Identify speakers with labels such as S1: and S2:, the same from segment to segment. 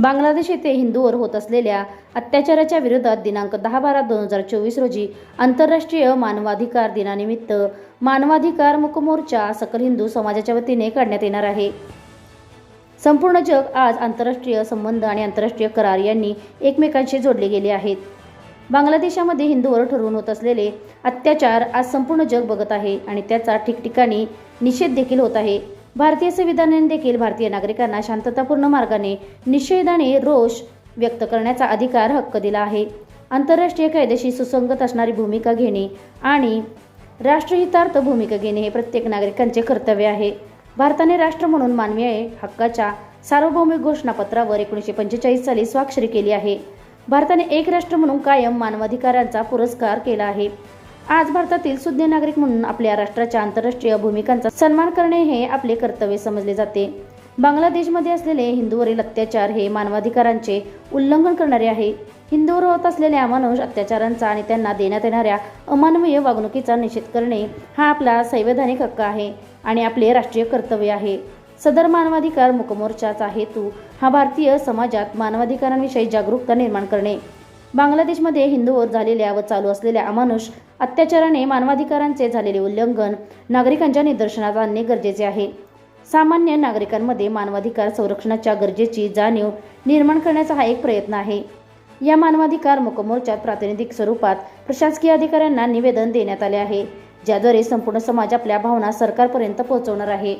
S1: बांगलादेश येथे हिंदूवर होत असलेल्या अत्याचाराच्या विरोधात दिनांक दहा बारा दोन हजार चोवीस रोजी आंतरराष्ट्रीय मानवाधिकार दिनानिमित्त मानवाधिकार मुकमोर्चा सकल हिंदू समाजाच्या वतीने काढण्यात येणार आहे. संपूर्ण जग आज आंतरराष्ट्रीय संबंध आणि आंतरराष्ट्रीय करार यांनी एकमेकांशी जोडले गेले आहेत. बांगलादेशामध्ये हिंदूवर ठरवून होत असलेले अत्याचार आज संपूर्ण जग बघत आहे आणि त्याचा ठिकठिकाणी निषेध देखील होत आहे. भारतीय संविधानाने देखील भारतीय नागरिकांना शांततापूर्ण मार्गाने निषेधाने रोष व्यक्त करण्याचा अधिकार हक्क दिला आहे. आंतरराष्ट्रीय कायद्याशी सुसंगत असणारी भूमिका घेणे आणि राष्ट्रहितार्थ भूमिका घेणे हे प्रत्येक नागरिकांचे कर्तव्य आहे. भारताने राष्ट्र म्हणून मानवीय हक्काच्या सार्वभौमिक घोषणापत्रावर एकोणीसशे पंचेचाळीस साली स्वाक्षरी केली आहे. भारताने एक राष्ट्र म्हणून कायम मानवाधिकारांचा पुरस्कार केला आहे. आज भारतातील सुज्ञ नागरिक म्हणून आपल्या राष्ट्राच्या आंतरराष्ट्रीय भूमिकांचा सन्मान करणे हे आपले कर्तव्य समजले जाते. बांगलादेशमध्ये असलेले हिंदूवरील अत्याचार हे मानवाधिकारांचे उल्लंघन करणारे आहे. हिंदूवर होत असलेल्या अमानुष अत्याचारांचा आणि त्यांना देण्यात येणाऱ्या अमानवीय वागणुकीचा निषेध करणे हा आपला संवैधानिक हक्क आहे आणि आपले राष्ट्रीय कर्तव्य आहे. सदर मानवाधिकार मुकमोर्चाचा हेतू हा भारतीय समाजात मानवाधिकारांविषयी जागरूकता निर्माण करणे. बांगलादेशमध्ये हिंदूवर झालेल्या व चालू असलेल्या अमानुष अत्याचाराने मानवाधिकारांचे झालेले उल्लंघन नागरिकांच्या निदर्शनात आणणे गरजेचे आहे. सामान्य नागरिकांमध्ये मानवाधिकार संरक्षणाच्या गरजेची जाणीव निर्माण करण्याचा हा एक प्रयत्न आहे. या मानवाधिकार मुकमोर्चात प्रातिनिधिक स्वरूपात प्रशासकीय अधिकाऱ्यांना निवेदन देण्यात आले आहे ज्याद्वारे संपूर्ण समाज आपल्या भावना सरकारपर्यंत पोहोचवणार आहे.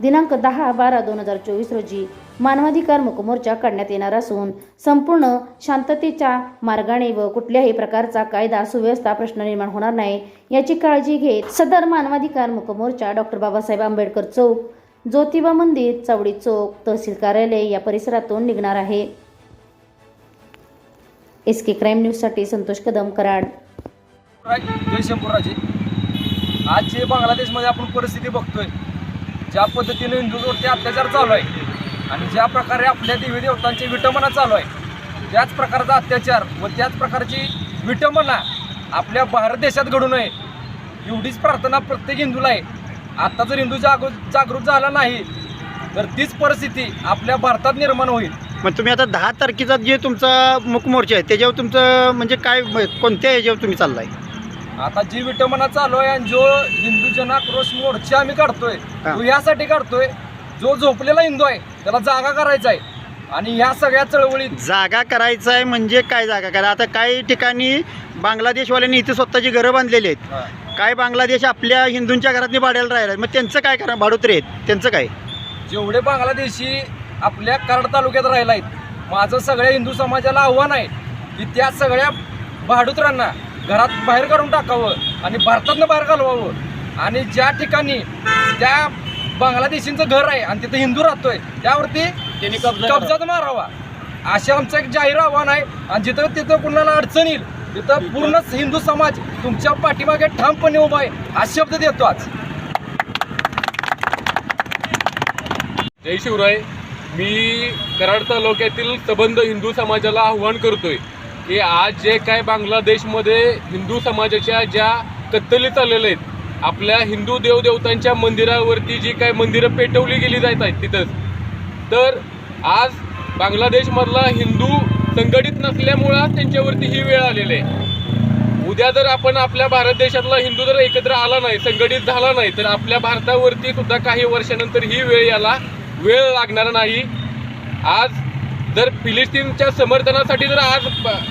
S1: दिनांक दहा बारा दोन हजार चोवीस रोजी मानवाधिकार मुकमोर्चा काढण्यात येणार असून संपूर्ण शांततेच्या मार्गाने व कुठल्याही प्रकारचा कायदा सुव्यवस्था प्रश्न निर्माण होणार नाही याची काळजी घेत सदर मानवाधिकार मुकमोर्चा डॉक्टर बाबासाहेब आंबेडकर चौक ज्योतिबा मंदिर चवडी चौक तहसील कार्यालय या परिसरातून निघणार आहे. एस के क्राईम न्यूजसाठी संतोष कदम कराड.
S2: जय आज जे बांगलादेशमध्ये आपण परिस्थिती बघतोय ज्या पद्धतीने हिंदूंवरती अत्याचार चालू आहे आणि ज्या प्रकारे आपल्या देवी देवतांची विटंबना चालू आहे त्याच प्रकारचा अत्याचार व त्याच प्रकारची विटंबना आपल्या भारत देशात घडू नये एवढीच प्रार्थना प्रत्येक हिंदूला आहे. आता जर हिंदू जागृ जागृत झाला नाही तर तीच परिस्थिती आपल्या भारतात निर्माण होईल.
S3: मग तुम्ही आता दहा तारखेचा जे तुमचा मुकमोर्चा आहे त्याच्यावर तुमचं म्हणजे काय कोणत्या ह्याच्यावर तुम्ही चाललाय?
S2: आता जी विटंबना चालू आहे आणि जो हिंदू जनाक्रोश मोर्चा आम्ही काढतोय. तो यासाठी काढतोय जो झोपलेला हिंदू आहे त्याला जागा करायचा आहे आणि ह्या सगळ्या चळवळीत
S3: जागा करायचं आहे म्हणजे काय जागा करा आता काही ठिकाणी बांगलादेशवाल्यांनी इथे स्वतःची घरं बांधलेली आहेत. काय बांगलादेश आपल्या हिंदूंच्या घरातनी भाड्याला राहिला मग त्यांचं काय करा भाडोत्री आहेत? त्यांचं काय?
S2: जेवढे बांगलादेशी आपल्या कराड तालुक्यात राहिला आहेत माझं सगळ्या हिंदू समाजाला आव्हान आहे की त्या सगळ्या भाडुत्रांना घरात बाहेर काढून टाकावं आणि भारतातनं बाहेर घालवावं. आणि ज्या ठिकाणी त्या बांगलादेशींचं घर आहे आणि तिथं हिंदू राहतोय. त्यावरती
S3: त्यांनी
S2: कब्जात मारावा. असे आमचं एक जाहीर आव्हान आहे. आणि जिथं तिथं कुणाला अडचण येईल तिथं पूर्ण हिंदू समाज तुमच्या पाठीमागे ठामपणे उभा आहे हा शब्द देतो आज.
S4: जय शिवराय. मी कराड तालुक्यातील सबंध हिंदू समाजाला आव्हान करतोय की आज जे काय बांगलादेशमध्ये हिंदू समाजाच्या ज्या कत्तली चाललेल्या आहेत आपल्या हिंदू देवदेवतांच्या मंदिरावरती जी काय मंदिरं पेटवली गेली जात आहेत तिथंच. तर आज बांगलादेशमधला हिंदू संघटित नसल्यामुळं त्यांच्यावरती ही वेळ आलेली आहे. उद्या जर आपण आपल्या भारत देशातला हिंदू जर एकत्र आला नाही संघटित झाला नाही तर आपल्या भारतावरती सुद्धा काही वर्षानंतर ही वेळ याला वेळ लागणार नाही. आज जर फिलिस्तीनच्या समर्थनासाठी जर आज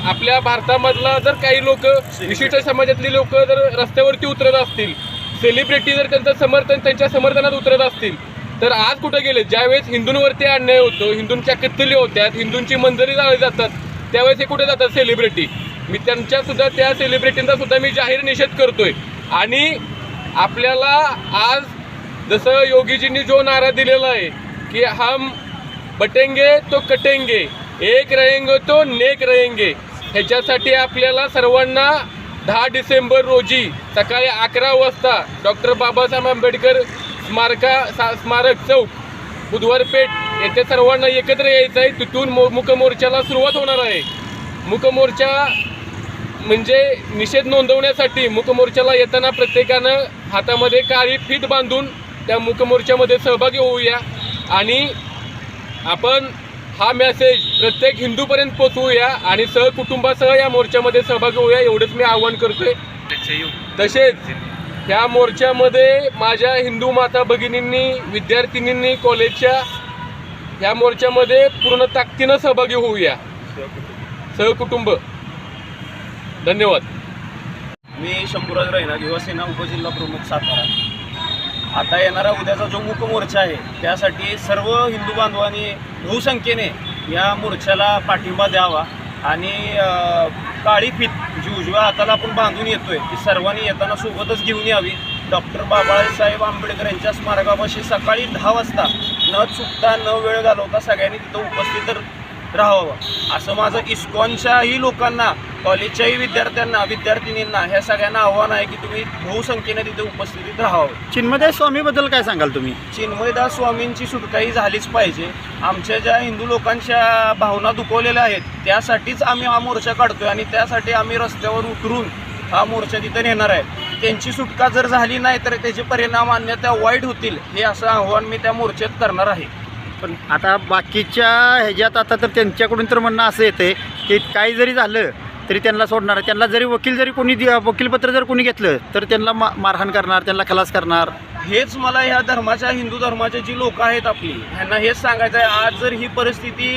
S4: आपल्या भारतामधला जर काही लोक विशिष्ट समाजातली लोक जर रस्त्यावरती उतरत असतील सेलिब्रिटी जर त्यांचं समर्थन त्यांच्या समर्थनात उतरत असतील तर आज कुठं गेले? ज्यावेळेस हिंदूंवरती अन्याय होतो हिंदूंच्या कत्तली होत्यात हिंदूंची मंजरी जाळली जातात त्यावेळेस हे कुठे जातात? सेलिब्रिटी. मी त्यांच्या सुद्धा त्या सेलिब्रिटींचा सुद्धा मी जाहीर निषेध करतोय. आणि आपल्याला आज जसं योगीजींनी जो नारा दिलेला आहे की हम बटेंगे तो कटेंगे एक रहेंगे तो नेक रहेंगे ह्याच्यासाठी आपल्याला सर्वांना दहा डिसेंबर रोजी सकाळी अकरा वाजता डॉक्टर बाबासाहेब आंबेडकर स्मारका सा- स्मारक चौक बुधवार पेठ येथे सर्वांना एकत्र यायचं आहे. तिथून मो मुकमोर्चाला सुरुवात होणार आहे. मुकमोर्चा म्हणजे निषेध नोंदवण्यासाठी मुकमोर्चाला येताना प्रत्येकानं हातामध्ये काळी फीत बांधून त्या मुकमोर्चामध्ये सहभागी होऊया. आणि आपण हा मेसेज प्रत्येक हिंदूपर्यंत पोचवूया आणि सहकुटुंबासह या मोर्चामध्ये सहभागी होऊया एवढंच मी आवाहन करतोय. तसेच ह्या मोर्चामध्ये माझ्या हिंदू माता भगिनींनी विद्यार्थिनींनी कॉलेजच्या ह्या मोर्चामध्ये पूर्ण ताकदीनं सहभागी होऊया. सहकुटुंब. धन्यवाद.
S5: मी शंभूराज रैना युवासेना उपजिल्हा प्रमुख सातारा. आता येणारा उद्याचा जो मुक मोर्चा आहे त्यासाठी सर्व हिंदू बांधवांनी बहुसंख्येने या मोर्चाला पाठिंबा द्यावा आणि काळी फीत जी उजव्या हाताला आपण बांधून येतोय ती सर्वांनी येताना सोबतच घेऊन यावी. डॉक्टर बाबासाहेब आंबेडकर यांच्या स्मारकापाशी सकाळी दहा वाजता न चुकता न वेळ घालवता सगळ्यांनी तिथं उपस्थित तर राहावं. असं माझं इस्कॉनच्याही लोकांना कॉलेजच्याही विद्यार्थ्यांना विद्यार्थिनींना ह्या सगळ्यांना आव्हान आहे की तुम्ही बहुसंख्येने तिथे उपस्थितीत राहावं.
S3: चिन्मय स्वामीबद्दल काय सांगाल तुम्ही?
S5: चिन्मयदास स्वामींची सुटकाही झालीच पाहिजे. आमच्या ज्या हिंदू लोकांच्या भावना दुखवलेल्या आहेत त्यासाठीच आम्ही हा मोर्चा काढतोय आणि त्यासाठी आम्ही रस्त्यावर उतरून हा मोर्चा तिथे नेणार आहे. त्यांची सुटका जर झाली नाही तर त्याचे परिणाम अन्यथा वाईट होतील हे असं आव्हान मी त्या मोर्चात करणार आहे.
S3: पण आता बाकीच्या ह्याच्यात आता तर त्यांच्याकडून तर म्हणणं असं येते की काही जरी झालं तरी त्यांना सोडणार. त्यांना जरी वकील जरी कोणी दि- वकीलपत्र जर कोणी घेतलं तर त्यांना मा मारहाण करणार त्यांना खलास करणार.
S5: हेच मला ह्या धर्माच्या हिंदू धर्माचे जी लोक आहेत आपली ह्यांना हेच सांगायचं आहे आज जर ही परिस्थिती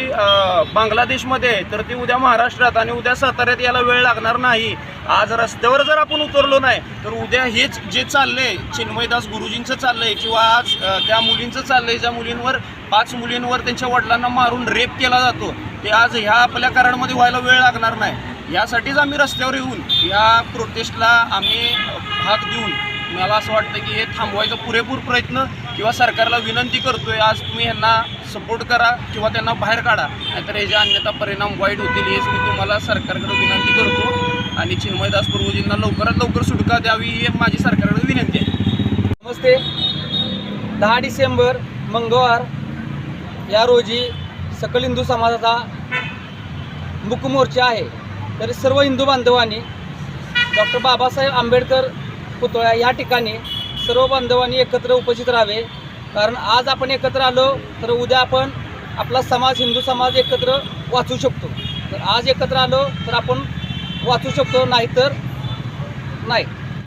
S5: बांगलादेशमध्ये आहे तर ती उद्या महाराष्ट्रात आणि उद्या साताऱ्यात याला वेळ लागणार नाही. आज रस्त्यावर जर आपण उतरलो नाही तर उद्या हेच जे चाललंय चिन्मयदास गुरुजींचं चाललंय किंवा आज त्या मुलींचं चाललंय ज्या मुलींवर पाच मुलींवर त्यांच्या वडिलांना मारून रेप केला जातो ते आज ह्या आपल्या कराडमध्ये व्हायला वेळ लागणार नाही. यासाठीच आम्ही रस्त्यावर येऊन या प्रोटेस्टला आम्ही भाग देऊन मला असं वाटतं की हे थांबवायचा पुरेपूर प्रयत्न किंवा सरकारला विनंती करतोय आज तुम्ही ह्यांना सपोर्ट करा किंवा त्यांना बाहेर काढा. नाहीतर याचे अन्यथा परिणाम वाईट होतील हेच मी तुम्हाला सरकारकडे विनंती करतो. आणि चिन्मयदास प्रभूजींना लवकरात लवकर सुटका द्यावी ही माझी सरकारकडे विनंती आहे.
S6: नमस्ते. दहा डिसेंबर मंगळवार या रोजी सकल हिंदू समाजाचा मुकमोर्चा आहे. तर सर्व हिंदू बांधवांनी डॉक्टर बाबासाहेब आंबेडकर पुतळा या ठिकाणी सर्व बांधवांनी एकत्र उपस्थित राहावे. कारण आज आपण एकत्र आलो तर उद्या आपण आपला समाज हिंदू समाज एकत्र वाचू शकतो. तर आज एकत्र आलो तर आपण वाचू शकतो नाहीतर नाही.